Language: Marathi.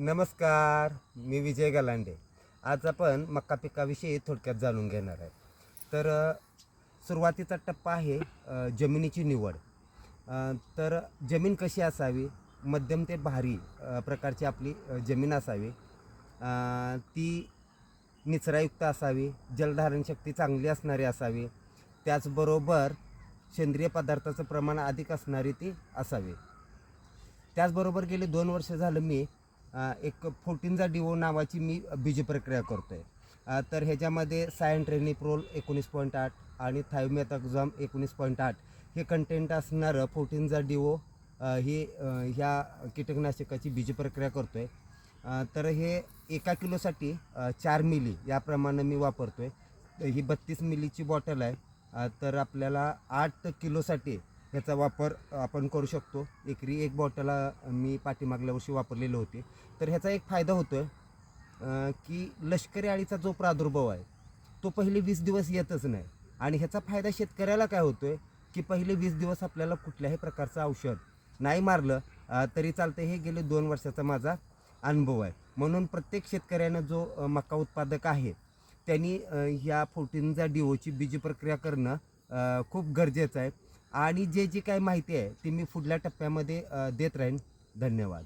नमस्कार मी विजय गलांडे. आज आपण मक्का पिकाविषयी थोडक्यात जाणून घेणार आहे. तर सुरुवातीचा टप्पा आहे जमिनीची निवड. तर जमीन कशी असावी? मध्यम ते भारी प्रकारची आपली जमीन असावी. ती निचरायुक्त असावी जलधारण शक्ती चांगली असणारी असावी. त्याचबरोबर सेंद्रिय पदार्थाचं प्रमाण अधिक असणारी ती असावी. त्याचबरोबर गेले दोन वर्ष झालं मी एक फोर्टीनचा डिओ नावाची मी बीज प्रक्रिया करतो आहे तर ह्याच्यामध्ये सायन ट्रेनिप्रोल एकोणीस पॉईंट आठ आणि थायोमेथाक्झाम एकोणीस पॉईंट आठ हे कंटेंट असणारं फोर्टीनचा डिओ ही ह्या कीटकनाशकाची बीज प्रक्रिया करतो आहे तर हे एका किलोसाठी चार मिली याप्रमाणे मी वापरतो आहे ही बत्तीस मिलीची बॉटल आहे. तर आपल्याला आठ किलोसाठी ह्याचा वापर आपण करू शकतो. एकरी एक बॉटल मी पाठीमागल्या वर्षी वापरलेली होती. तर ह्याचा एक फायदा होतो आहे की लष्करी अळीचा जो प्रादुर्भाव आहे तो पहिले वीस दिवस येतच नाही. आणि ह्याचा फायदा शेतकऱ्याला काय होतो आहे की पहिले वीस दिवस आपल्याला कुठल्याही प्रकारचं औषध नाही मारलं तरी चालतं हे गेले दोन वर्षाचा माझा अनुभव आहे. म्हणून प्रत्येक शेतकऱ्यानं जो मका उत्पादक आहे त्यांनी ह्या फोर्टीनचा डिओची बीज प्रक्रिया करणं खूप गरजेचं आहे. आणि जे जी काही माहिती आहे ती मी पुढल्या टप्प्यामध्ये देत राहीन. धन्यवाद.